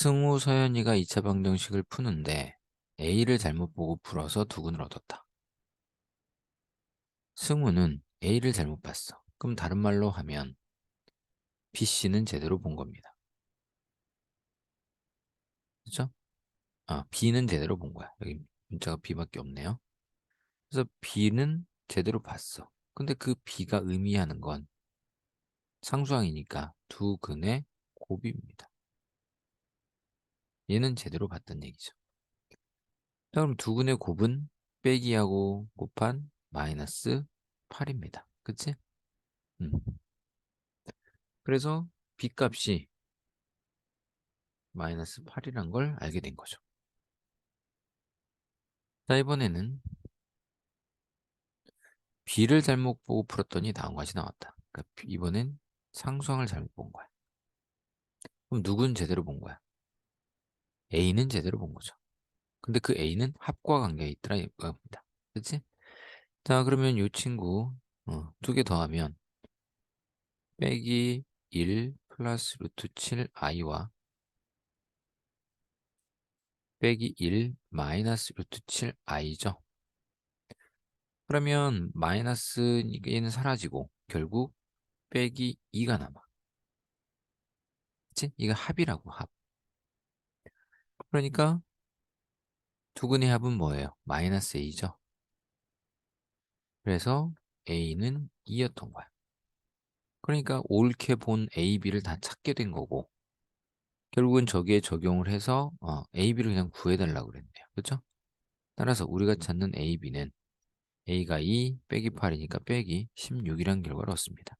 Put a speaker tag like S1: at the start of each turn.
S1: 승우, 서연이가 2차 방정식을 푸는데 A를 잘못 보고 풀어서 두근을 얻었다. 승우는 A를 잘못 봤어. 그럼 다른 말로 하면 BC는 제대로 본 겁니다. 그죠? 아, B는 제대로 본 거야. 여기 문자가 B밖에 없네요. 그래서 B는 제대로 봤어. 근데 그 B가 의미하는 건 상수항이니까 두 근의 곱입니다. 얘는 제대로 봤던 얘기죠. 자, 그럼 두 근의 곱은 빼기하고 곱한 마이너스 8입니다. 그치? 음. 그래서 B 값이 마이너스 8이란 걸 알게 된 거죠. 자, 이번에는 B를 잘못 보고 풀었더니 나온 것이 나왔다. 그러니까 이번엔 상수항을 잘못 본 거야. 그럼 누군 제대로 본 거야? A는 제대로 본 거죠. 근데 그 A는 합과 관계에 있더라 이겁니다. 그치? 자, 그러면 이 친구 어, 두개 더하면 빼기 1 플러스 루트 7i와 빼기 1 마이너스 루트 7i죠. 그러면 마이너스 얘는 사라지고 결국 빼기 2가 남아. 그치? 이거 합이라고 합. 그러니까 두근의 합은 뭐예요? 마이너스 a죠. 그래서 a는 2였던 거야. 그러니까 옳게 본 a, b를 다 찾게 된 거고 결국은 저기에 적용을 해서 어, a, b를 그냥 구해달라고 그랬네요. 그렇죠? 따라서 우리가 찾는 a, b는 a가 2 빼기 8이니까 빼기 16이라는 결과를 얻습니다.